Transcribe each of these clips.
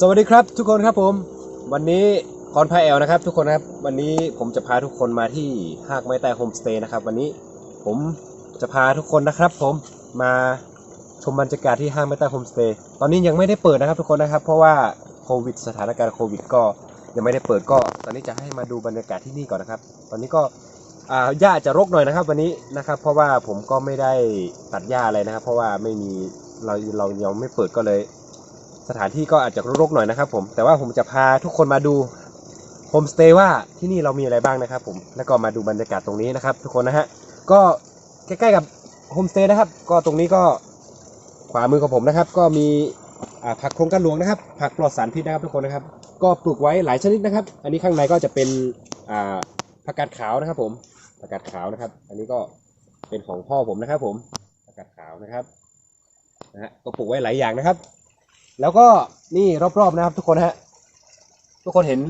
สวัสดีครับทุกคนครับผม วันนี้กอนพาแอลนะครับ ทุกคนครับวันนี้ผมจะพาทุกคนมาที่หากไม้ใต้โฮมสเตย์นะครับ วันนี้ผมจะพาทุกคนนะครับ ผมมาชมบรรยากาศที่ห้างไม้ใต้โฮมสเตย์ตอนนี้ยังไม่ได้เปิดนะครับทุกคนนะครับ เพราะว่าโควิดสถานการณ์โควิดก็ยังไม่ได้เปิดก็ ตอนนี้จะให้มาดูบรรยากาศที่นี่ก่อนนะครับ ตอนนี้ก็อ่าหญ้าจะรกหน่อยนะครับ วันนี้นะครับ เพราะว่าผมก็ไม่ได้ตัดหญ้าอะไรนะครับ เพราะว่าไม่มีเราเรายังไม่เปิดก็เลย สถานที่ก็อาจจะรกๆหน่อยนะครับผมแต่ว่าผมจะพาทุกคนมาดูโฮมสเตย์ว่าที่นี่เรามีอะไรบ้างนะครับผมแล้วก็มาดูบรรยากาศตรงนี้นะครับ ทุกคนนะฮะก็ใกล้ๆกับโฮมสเตย์นะครับ ก็ตรงนี้ก็ขวามือของผมนะครับ ก็มีผักโครงการหลวงนะครับ ผักปลอดสารพิษนะครับทุกคนนะครับ ก็ปลูกไว้หลายชนิดนะครับ อันนี้ข้างในก็จะเป็นผักกาดขาวนะครับ ผมผักกาดขาวนะครับ อันนี้ก็เป็นของพ่อผมนะครับ ผมผักกาดขาวนะครับนะฮะก็ปลูกไว้หลายอย่างนะครับ แล้วก็นี่รอบๆนะครับ ทุกคนฮะ ทุกคนเห็น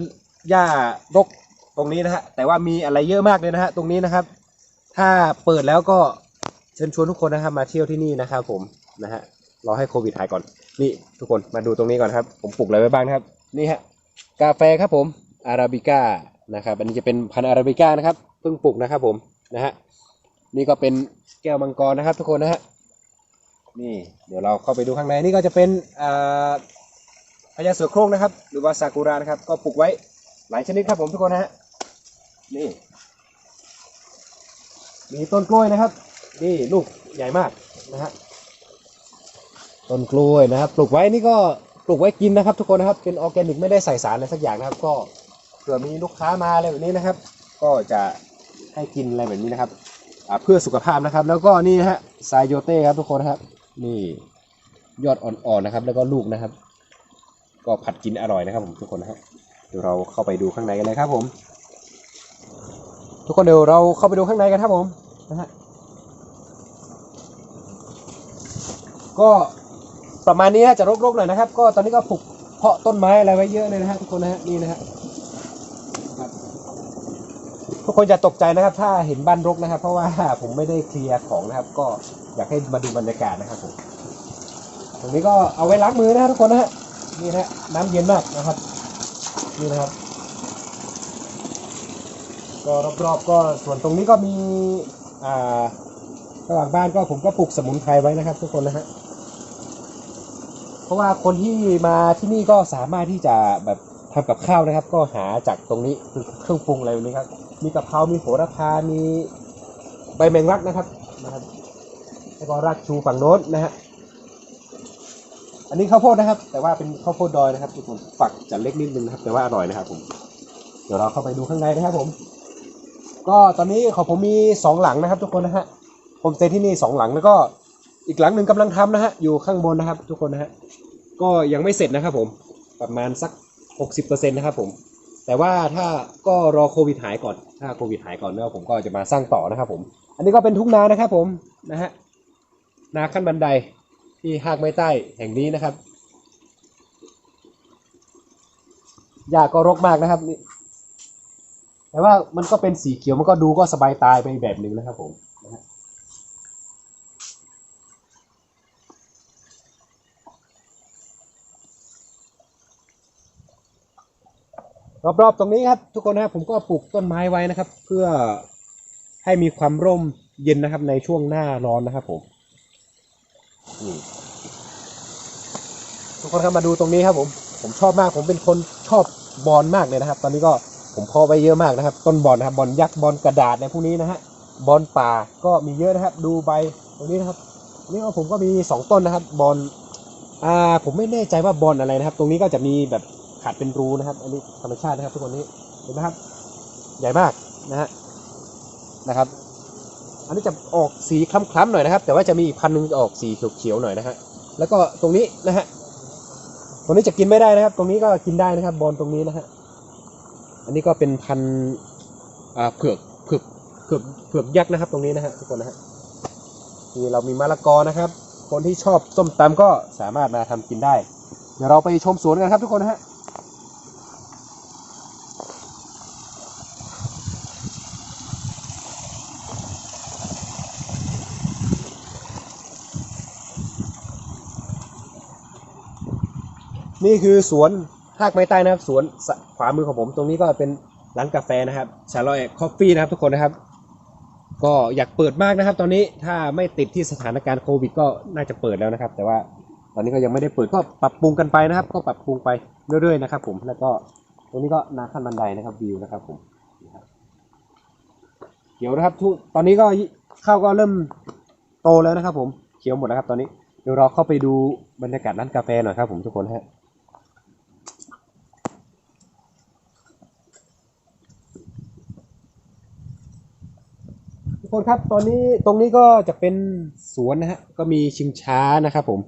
หญ้ารกตรงนี้นะฮะ แต่ว่ามีอะไรเยอะมากเลยนะฮะ ตรงนี้นะครับ ถ้าเปิดแล้วก็เชิญชวนทุกคนนะครับมาเที่ยวที่นี่นะครับผมนะฮะ รอให้โควิดหายก่อน นี่ทุกคนมาดูตรงนี้ก่อนครับ ผมปลูกอะไรไว้บ้างนะครับ นี่ฮะ กาแฟครับผม อาราบิก้านะครับ อันนี้จะเป็นพันธุ์อาราบิก้านะครับ เพิ่งปลูกนะครับผม นะฮะ นี่ก็เป็นแก้วมังกรนะครับ ทุกคนนะฮะ นี่เดี๋ยวเราเข้าไปดูข้างในนี่ก็จะเป็นพญาเสือโคร่งนะครับ หรือว่าซากุระนะครับ ก็ปลูกไว้หลายชนิดครับผมทุกคนนะฮะนี่มีต้นกล้วยนะครับ นี่ลูกใหญ่มากนะฮะต้นกล้วยนะครับ ปลูกไว้นี่ก็ปลูกไว้กินนะครับ ทุกคนนะครับเป็นออร์แกนิกไม่ได้ใส่สารอะไรสักอย่างนะครับ ก็เผื่อมีลูกค้ามาอะไรแบบนี้นะครับ ก็จะให้กินอะไรแบบนี้นะครับเพื่อสุขภาพนะครับ แล้วก็นี่นะฮะไซโยเต้ครับทุกคนครับ นี่ยอดอ่อนๆนะครับ แล้วก็ลูกนะครับ ก็ผัดกินอร่อยนะครับ ผมทุกคนนะฮะเดี๋ยวเราเข้าไปดูข้างในกันเลยครับผม ทุกคนเดี๋ยวเราเข้าไปดูข้างในกันครับผมนะฮะก็ประมาณนี้จะรกๆหน่อยนะครับ ก็ตอนนี้ก็ปลูกเพาะต้นไม้อะไรไว้เยอะเลยนะฮะทุกคนนะฮะนี่นะฮะทุกคนจะตกใจนะครับ ถ้าเห็นบ้านรกนะครับ เพราะว่าผมไม่ได้เคลียร์ของนะครับ ก็ อยากให้มาดูบรรยากาศนะครับผมตรงนี้ก็เอาไว้ล้างมือนะครับทุกคนนะฮะนี่นะฮะน้ำเย็นมากนะครับนี่นะครับ ก็รอบๆก็ส่วนตรงนี้ก็มีอ่าระหว่างบ้านก็ผมก็ปลูกสมุนไพรไว้นะครับ ทุกคนนะฮะเพราะว่าคนที่มาที่นี่ก็สามารถที่จะแบบทำกับข้าวนะครับ ก็หาจากตรงนี้คือเครื่องปรุงอะไรนี้ครับมีกะเพรา มีโหระพา มีใบแมงลักนะครับนะครับ แล้วก็รากชูฝั่งโน้นนะฮะอันนี้ข้าวโพดนะครับ แต่ว่าเป็นข้าวโพดดอยนะครับทุกคนฝักจะเล็กนิดนึงนะครับ แต่ว่าอร่อยนะครับผมเดี๋ยวเราเข้าไปดูข้างในนะครับผม ก็ตอนนี้ของผมมีสองหลังนะครับ ทุกคนนะฮะผมสเตที่นี่สองหลังแล้วก็อีกหลังหนึ่งกำลังทำนะฮะอยู่ข้างบนนะครับ ทุกคนนะฮะก็ยังไม่เสร็จนะครับ ผมประมาณสักหกสิบเปอร์เซ็นต์นะครับผม แต่ว่าถ้าก็รอโควิดหายก่อน ถ้าโควิดหายก่อนแล้วผมก็จะมาสร้างต่อนะครับผม อันนี้ก็เป็นทุ่งนานะครับผมนะฮะ นาขั้นบันไดที่หากไม้ใต้แห่งนี้นะครับหญ้าก็รกมากนะครับนี่แต่ว่ามันก็เป็นสีเขียวมันก็ดูก็สบายตายไปแบบหนึ่งนะครับผมรอบๆตรงนี้ครับ ทุกคนนะครับผมก็ปลูกต้นไม้ไว้นะครับ เพื่อให้มีความร่มเย็นนะครับในช่วงหน้าร้อนนะครับผม ทุกคนครับมาดูตรงนี้ครับผม ผมชอบมากผมเป็นคนชอบบอลมากเลยนะครับ ตอนนี้ก็ผมพาะไว้เยอะมากนะครับ ต้นบอลนะครับบอลยักษ์บอลกระดาษในพวกนี้นะฮะบอลป่าก็มีเยอะนะครับ ดูใบตรงนี้นะครับนี่ก็ผมก็มีสองต้นนะครับ บอลอ่าผมไม่แน่ใจว่าบอลอะไรนะครับ ตรงนี้ก็จะมีแบบขาดเป็นรูนะครับ อันนี้ธรรมชาตินะครับ ทุกคนนี้เห็นไหมครับ ใหญ่มากนะฮะนะครับ อันนี้จะออกสีคล้ำๆหน่อยนะครับ แต่ว่าจะมีอีกพันหนึงจะออกสีเขียวๆหน่อยนะฮะแล้วก็ตรงนี้นะฮะตรงนี้จะกินไม่ได้นะครับ ตรงนี้ก็กินได้นะครับ บอลตรงนี้นะฮะอันนี้ก็เป็นพันอ่าเผือกเผือกเผือกเผือกยักษ์นะครับ ตรงนี้นะฮะทุกคนนะฮะนี่เรามีมะละกอนะครับ คนที่ชอบส้มตำก็สามารถมาทำกินได้ เดี๋ยวเราไปชมสวนกันครับทุกคนนะฮะ นี่คือสวนหากไม้ใต้นะครับ สวนขวามือของผมตรงนี้ก็เป็นร้านกาแฟนะครับชาลอยคอฟฟี่นะครับทุกคนนะครับ ก็อยากเปิดมากนะครับ ตอนนี้ถ้าไม่ติดที่สถานการณ์โควิด ก็น่าจะเปิดแล้วนะครับ แต่ว่าตอนนี้ก็ยังไม่ได้เปิดก็ปรับปรุงกันไปนะครับ ก็ปรับปรุงไปเรื่อยๆนะครับ ผมแล้วก็ตรงนี้ก็นาขั้นบันไดนะครับวิวนะครับผมเขียวนะครับทุกตอนนี้ก็ข้าวก็เริ่มโตแล้วนะครับ ผมเขียวหมดแล้วครับ ตอนนี้เดี๋ยวเราเข้าไปดูบรรยากาศร้านกาแฟหน่อยครับผมทุกคนฮะ ทุกคนครับตอนนี้ตรงนี้ก็จะเป็นสวนนะฮะก็มีชิงช้านะครับ ผม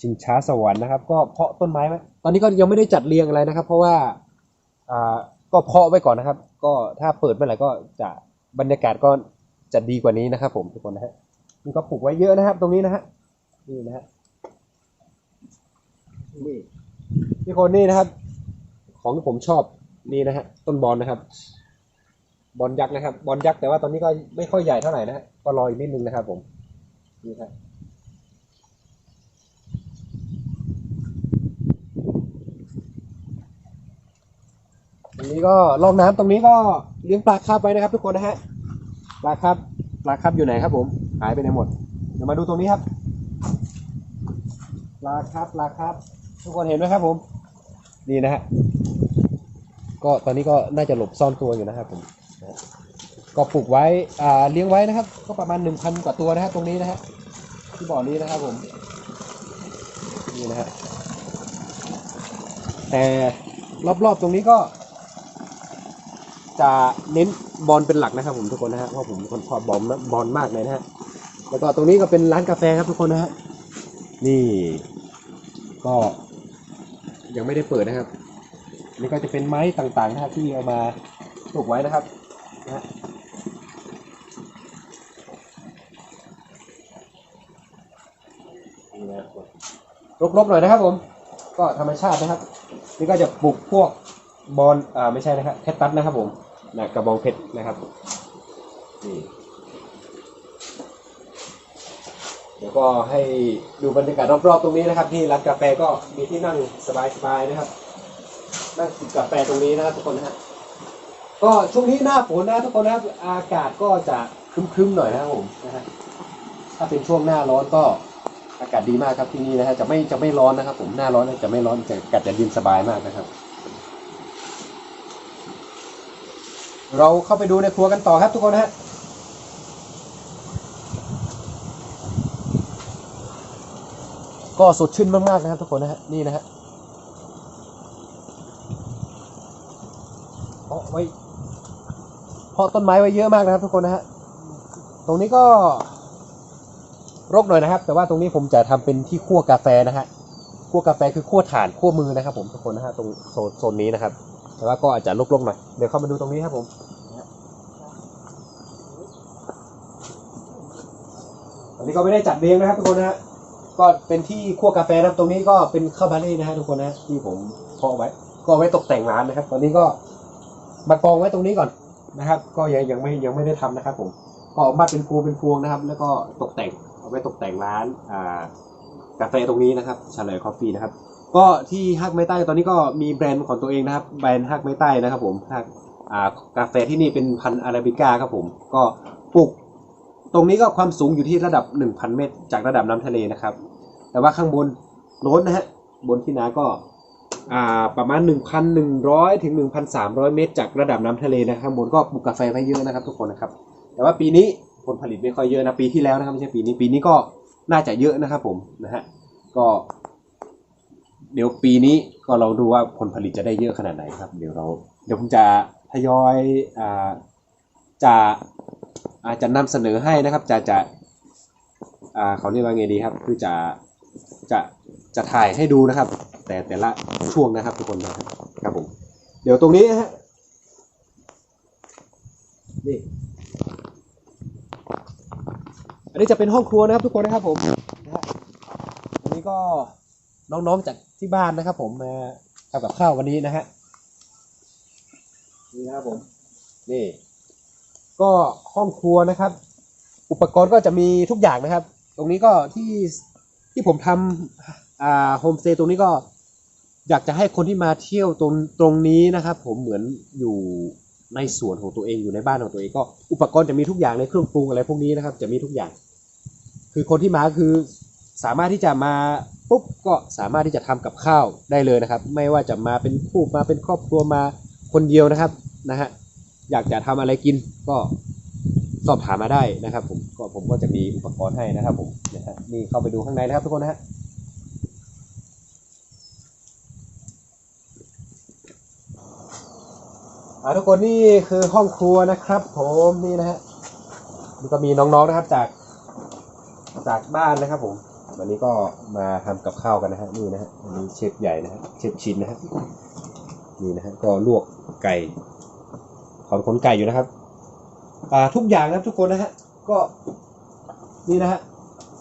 ชิงช้าสวรรค์นะครับ ก็เพาะต้นไม้ไว้ตอนนี้ก็ยังไม่ได้จัดเรียงอะไรนะครับ เพราะว่าอ่าก็เพาะไว้ก่อนนะครับ ก็ถ้าเปิดเมื่อไหร่ก็จะบรรยากาศก็จะดีกว่านี้นะครับ ผมทุกคนนะฮะนี่ก็ปลูกไว้เยอะนะครับ ตรงนี้นะฮะนี่นะฮะนี่นี่คนนี่นะครับ ของที่ผมชอบนี่นะฮะต้นบอลนะครับ บอลยักษ์นะครับ บอลยักษ์แต่ว่าตอนนี้ก็ไม่ค่อยใหญ่เท่าไหร่นะฮะก็รออีกนิดนึงนะครับผมนี่ครับตรงนี้ก็ลองน้ำตรงนี้ก็เลี้ยงปลาคาร์ฟไว้นะครับ ทุกคนนะฮะปลาคาร์ฟปลาคาร์ฟอยู่ไหนครับ ผมหายไปไหนหมดเดี๋ยวมาดูตรงนี้ครับปลาคาร์ฟปลาคาร์ฟทุกคนเห็นไหมครับ ผมนี่นะฮะก็ตอนนี้ก็น่าจะหลบซ่อนตัวอยู่นะครับผม ก็ปลูกไว้อ่าเลี้ยงไว้นะครับ ก็ประมาณหนึ่งพันกว่าตัวนะฮะตรงนี้นะฮะที่บ่อนี้นะครับผมนี่นะฮะแต่รอบๆตรงนี้ก็ จะเน้นบอลเป็นหลักนะครับ ผมทุกคนนะฮะเพราะผมเป็นคนชอบบอลบอลมากเลยนะฮะแล้วก็ตรงนี้ก็เป็นร้านกาแฟครับทุกคนนะฮะนี่ก็ยังไม่ได้เปิดนะครับนี่ก็จะเป็นไม้ต่างๆนะครับที่เอามาปลูกไว้นะครับนะฮะนี่นะครับ รบๆหน่อยนะครับผมก็ธรรมชาตินะครับ นี่ก็จะปลูกพวกบอลอ่าไม่ใช่นะครับแคตตัสนะครับผมนะกระบองเพชรนะครับนี่เดี๋ยวก็ให้ดูบรรยากาศรอบๆตรงนี้นะครับ ที่ร้านกาแฟก็มีที่นั่งสบายๆนะครับ นั่งกินกาแฟตรงนี้นะครับทุกคนนะฮะก็ช่วงนี้หน้าฝนนะทุกคนนะครับอากาศก็จะครึ้มๆหน่อยนะครับผมนะฮะถ้าเป็นช่วงหน้าร้อนก็ อากาศดีมากครับที่นี่นะฮะจะไม่จะไม่ร้อนนะครับ ผมหน้าร้อนนะจะไม่ร้อนจะอากาศจะเย็นสบายมากนะครับ เราเข้าไปดูในครัวกันต่อครับทุกคนฮะก็สดชื่นมากๆนะครับทุกคนนะฮะนี่นะฮะเพาะไว้เพาะต้นไม้ไว้เยอะมากนะครับทุกคนนะฮะตรงนี้ก็ รกหน่อยนะครับ แต่ว่าตรงนี้ผมจะทำเป็นที่คั่วกาแฟนะฮะคั่วกาแฟคือคั่วถ่านคั่วมือนะครับ ผมทุกคนนะฮะตรงโซนนี้นะครับ แต่ว่าก็อาจจะรกๆหน่อยเดี๋ยวเข้ามาดูตรงนี้ครับผมอันนี้ก็ไม่ได้จัดเรียงนะครับทุกคนนะฮะก็เป็นที่คั่วกาแฟนะครับตรงนี้ก็เป็นข้าวบาเล่นะฮะทุกคนนะที่ผมเพาะไว้ ก็ไว้ตกแต่งร้านนะครับ ตอนนี้ก็มากองไว้ตรงนี้ก่อนนะครับ ก็ยังยังไม่ยังไม่ได้ทำนะครับ ผมก็เอามาเป็นพวงเป็นพวงนะครับ แล้วก็ตกแต่ง เอาไว้ตกแต่งร้านอ่ากาแฟตรงนี้นะครับชาเลคอฟฟี่นะครับ ก็ที่ฮักไม้ใต้ตอนนี้ก็มีแบรนด์ของตัวเองนะครับ แบรนด์ฮักไม้ใต้นะครับ ผมฮักอ่ากาแฟที่นี่เป็นพันอาราบิก้าครับผมก็ปลูกตรงนี้ก็ความสูงอยู่ที่ระดับ 1,000 เมตร จากระดับน้ำทะเลนะครับ แต่ว่าข้างบนโน้นนะฮะบนที่นาก็อ่าประมาณ 1,100 ถึง 1,300 เมตร จากระดับน้ำทะเลนะครับข้างบนก็ปลูกกาแฟไว้เยอะนะครับ ทุกคนนะครับ แต่ว่าปีนี้ ผลผลิตไม่ค่อยเยอะนะปีที่แล้วนะครับไม่ใช่ปีนี้ปีนี้ก็น่าจะเยอะนะครับผมนะฮะก็ เดี๋ยวปีนี้ก็เราดูว่าผลผลิตจะได้เยอะขนาดไหนครับ เดี๋ยวเรา เดี๋ยวผมจะทยอยอ่าจะอาจจะนำเสนอให้นะครับจะจะอ่าเขาเรียกว่าไงดีครับ คือจะจะจะถ่ายให้ดูนะครับ แต่แต่ละช่วงนะครับทุกคนนะครับครับผมเดี๋ยวตรงนี้นะฮะนี่ นนี้จะเป็นห้องครัวนะครับทุกคนนะครับผมนะฮะอันนี้ก็น้องๆจากที่บ้านนะครับ ผมมาทำกับข้าววันนี้นะฮะนี่นะครับผมนี่ ก็ห้องครัวนะครับ อุปกรณ์ก็จะมีทุกอย่างนะครับ ตรงนี้ก็ที่ที่ผมทำอ่าโฮมสเตย์ตรงนี้ก็อยากจะให้คนที่มาเที่ยวตรงตรงนี้นะครับ ผมเหมือนอยู่ในสวนของตัวเองอยู่ในบ้านของตัวเองก็อุปกรณ์จะมีทุกอย่างในเครื่องปรุงอะไรพวกนี้นะครับ จะมีทุกอย่าง คือคนที่มาคือสามารถที่จะมาปุ๊บก็สามารถที่จะทำกับข้าวได้เลยนะครับ ไม่ว่าจะมาเป็นคู่มาเป็นครอบครัวมาคนเดียวนะครับนะฮะอยากจะทำอะไรกินก็สอบถามมาได้นะครับ ผมก็ผมก็จะมีอุปกรณ์ให้นะครับ ผมนะฮะนี่เข้าไปดูข้างในนะครับทุกคนนะฮะอ่าทุกคนนี่คือห้องครัวนะครับ ผมนี่นะฮะนี่ก็มีน้องๆนะครับจาก จากบ้านนะครับผมวันนี้ก็มาทำกับข้าวกันนะฮะนี่นะฮะอันนี้เชฟใหญ่นะฮะเชฟชินนะฮะนี่นะฮะก็ลวกไก่ถอนขนไก่อยู่นะครับอ่าทุกอย่างนะครับทุกคนนะฮะก็นี่นะฮะ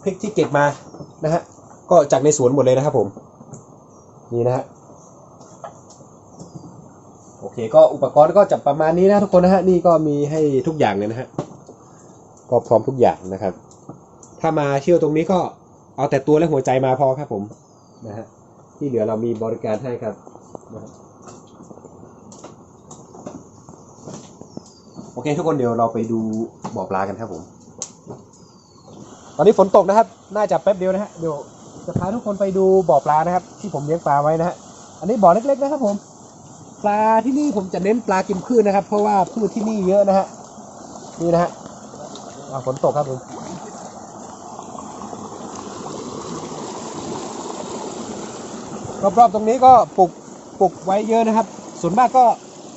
พริกที่เก็บมานะฮะก็จากในสวนหมดเลยนะครับผมนี่นะฮะโอเคก็อุปกรณ์ก็จะประมาณนี้นะทุกคนนะฮะนี่ก็มีให้ทุกอย่างเลยนะฮะก็พร้อมทุกอย่างนะครับ ถ้ามาเที่ยวตรงนี้ก็เอาแต่ตัวและหัวใจมาพอครับผมนะฮะที่เหลือเรามีบริการให้ครับนะฮะโอเคทุกคนเดี๋ยวเราไปดูบ่อปลากันครับผม ตอนนี้ฝนตกนะครับ น่าจะแป๊บเดียวนะฮะเดี๋ยวจะพาทุกคนไปดูบ่อปลานะครับ ที่ผมเลี้ยงปลาไว้นะฮะอันนี้บ่อเล็กๆนะครับผม ปลาที่นี่ผมจะเน้นปลากินพืชนะครับ เพราะว่าพืชที่นี่เยอะนะฮะนี่นะฮะอ่าฝนตกครับผม รอบๆตรงนี้ก็ปลูกปลูกไว้เยอะนะครับ ส่วนมากก็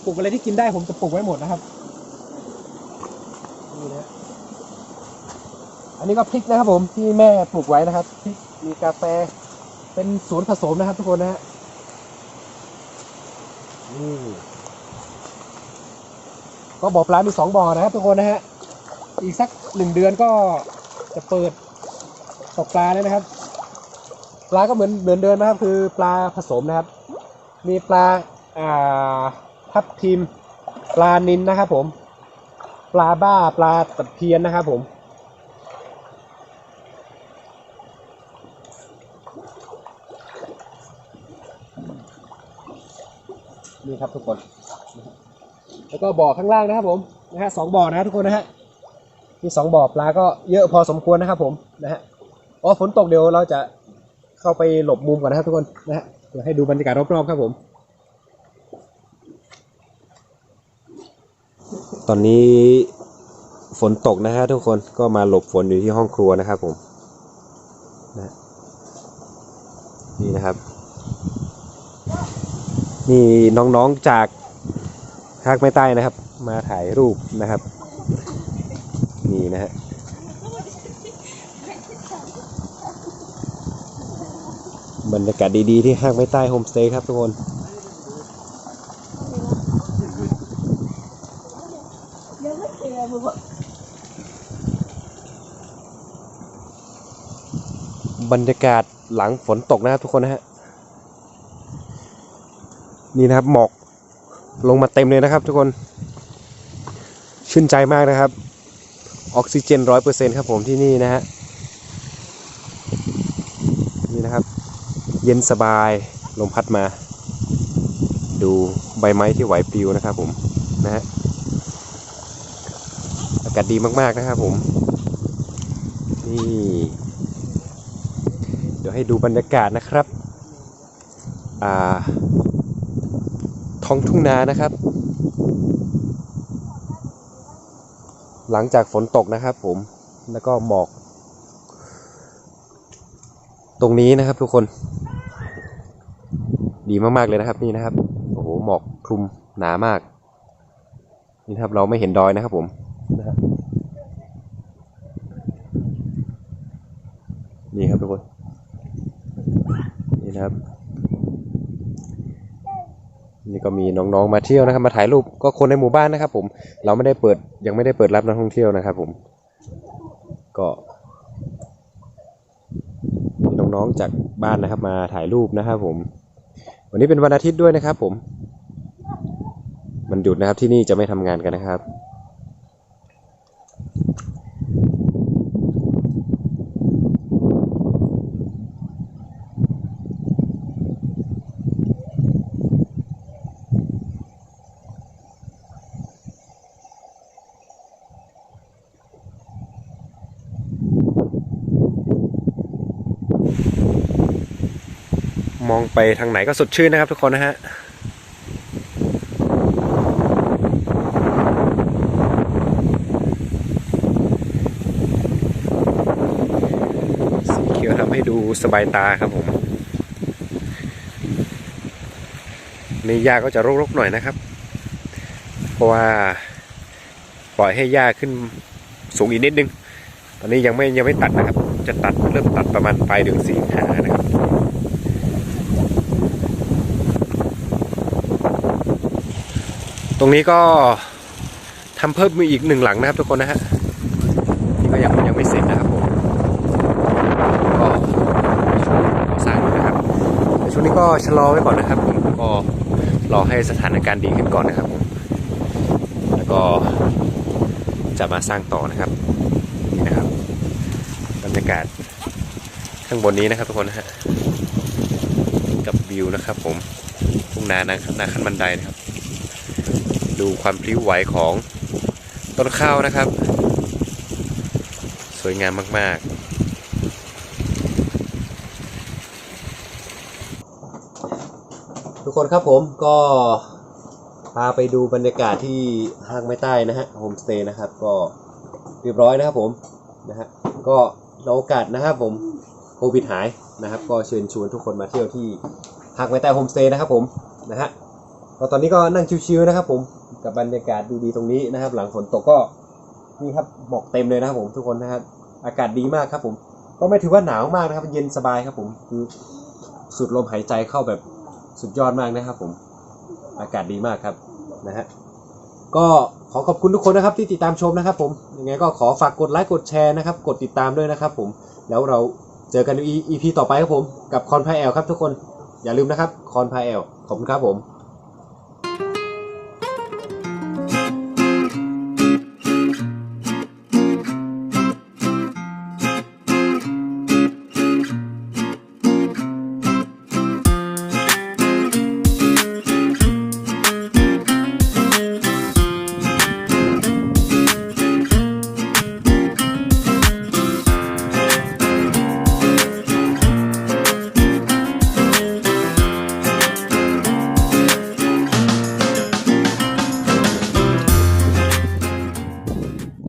ปลูกอะไรที่กินได้ผมจะปลูกไว้หมดนะครับนี่นะอันนี้ก็พริกนะครับผมที่แม่ปลูกไว้นะครับพริกมีกาแฟเป็นสวนผสมนะครับ ทุกคนนะฮะนี่ก็บ่อปลา มีสองบ่อนะครับทุกคนนะฮะ อีกสักหนึ่งเดือนก็จะเปิดตกปลาเลยนะครับ ปลาก็เหมือนเหมือนเดิมนะครับ คือปลาผสมนะครับ มีปลาอ่าทับทิมปลานินนะครับ ผม ปลาบ้าปลาตะเพียนนะครับ ผมนี่ครับทุกคน แล้วก็บ่อข้างล่างนะครับผมนะฮะสองบ่อนะฮะทุกคนนะฮะมีสองบ่อปลาก็เยอะพอสมควรนะครับผมนะฮะอ๋อฝนตกเดี๋ยวเราจะ เข้าไปหลบมุมก่อนนะครับทุกคนนะฮะเดี๋ยวให้ดูบรรยากาศรอบๆครับผม ตอนนี้ฝนตกนะฮะทุกคนก็มาหลบฝนอยู่ที่ห้องครัวนะครับผมนะนี่นะครับ นี่น้องๆจากภาคไม่ใต้นะครับ มาถ่ายรูปนะครับ นี่นะฮะ บรรยากาศดีๆที่ห้างไม่ใต้โฮมสเตย์ครับทุกคน บรรยากาศหลังฝนตกนะครับทุกคนนะฮะ นี่นะครับหมอกลงมาเต็มเลยนะครับทุกคน ชื่นใจมากนะครับ ออกซิเจนร้อยเปอร์เซ็นครับผมที่นี่นะฮะ นี่นะครับ เย็นสบายลมพัดมา ดูใบไม้ที่ไหวปลิวนะครับผมนะฮะอากาศดีมากๆนะครับผมนี่เดี๋ยวให้ดูบรรยากาศนะครับอ่าท้องทุ่งนานะครับ หลังจากฝนตกนะครับผมแล้วก็หมอก ตรงนี้นะครับทุกคน ดีมากๆเลยนะครับนี่นะครับโอ้โหหมอกคลุมหนามาก นี่ครับเราไม่เห็นดอยนะครับผมนะครับนี่ครับทุกคนนี่นะครับ นี่ก็มีน้องๆมาเที่ยวนะครับ มาถ่ายรูปก็คนในหมู่บ้านนะครับ ผม เราไม่ได้เปิดยังไม่ได้เปิดรับนักท่องเที่ยวนะครับ ผม ก็มีน้องๆจากบ้านนะครับ มาถ่ายรูปนะครับ ผม วันนี้เป็นวันอาทิตย์ด้วยนะครับผม มันหยุดนะครับที่นี่จะไม่ทำงานกันนะครับ มองไปทางไหนก็สดชื่นนะครับทุกคนนะฮะสีเขียวทำให้ดูสบายตาครับผมในหญ้าก็จะรกๆหน่อยนะครับ เพราะว่าปล่อยให้หญ้าขึ้นสูงอีกนิดนึง ตอนนี้ยังไม่ยังไม่ตัดนะครับ จะตัดเริ่มตัดประมาณปลายเดือนสิงหานะครับ ตรงนี้ก็ทำเพิ่มมีอีกหนึ่งหลังนะครับทุกคนนะฮะนี่ก็ยังยังไม่เสร็จนะครับผมก็ก่อสร้างอยู่นะครับแต่ช่วงนี้ก็ชะลอไว้ก่อนนะครับผมก็รอให้สถานการณ์ดีขึ้นก่อนนะครับผมแล้วก็จะมาสร้างต่อนะครับนี่นะครับบรรยากาศข้างบนนี้นะครับทุกคนนะฮะกับวิวนะครับ ผมทุ่งนานะครับนาขั้นบันไดนะครับ ดูความพลิ้วไหวของต้นข้าวนะครับ สวยงามมาก ๆทุกคนครับผมก็พาไปดูบรรยากาศที่ห้างไม้ใต้นะฮะโฮมสเตย์นะครับ ก็เรียบร้อยนะครับผมนะฮะก็รอโอกาสนะครับผมโควิดหายนะครับ ก็เชิญชวนทุกคนมาเที่ยวที่ห้างไม้ใต้โฮมสเตย์นะครับผมนะฮะก็ตอนนี้ก็นั่งชิวๆนะครับผม กับบรรยากาศดูดีตรงนี้นะครับ หลังฝนตกก็นี่ครับหมอกเต็มเลยนะครับผมทุกคนนะครับอากาศดีมากครับผม ก็ไม่ถือว่าหนาวมากนะครับ เย็นสบายครับผมคือสูดลมหายใจเข้าแบบสุดยอดมากนะครับ ผมอากาศดีมากครับนะฮะก็ขอขอบคุณทุกคนนะครับที่ติดตามชมนะครับ ผมยังไงก็ขอฝากกดไลค์กดแชร์นะครับ กดติดตามด้วยนะครับผมแล้วเราเจอกันใน EP ต่อไปครับผม กับคอนพาแอลครับทุกคนอย่าลืมนะครับคอนพาแอลขอบคุณครับผม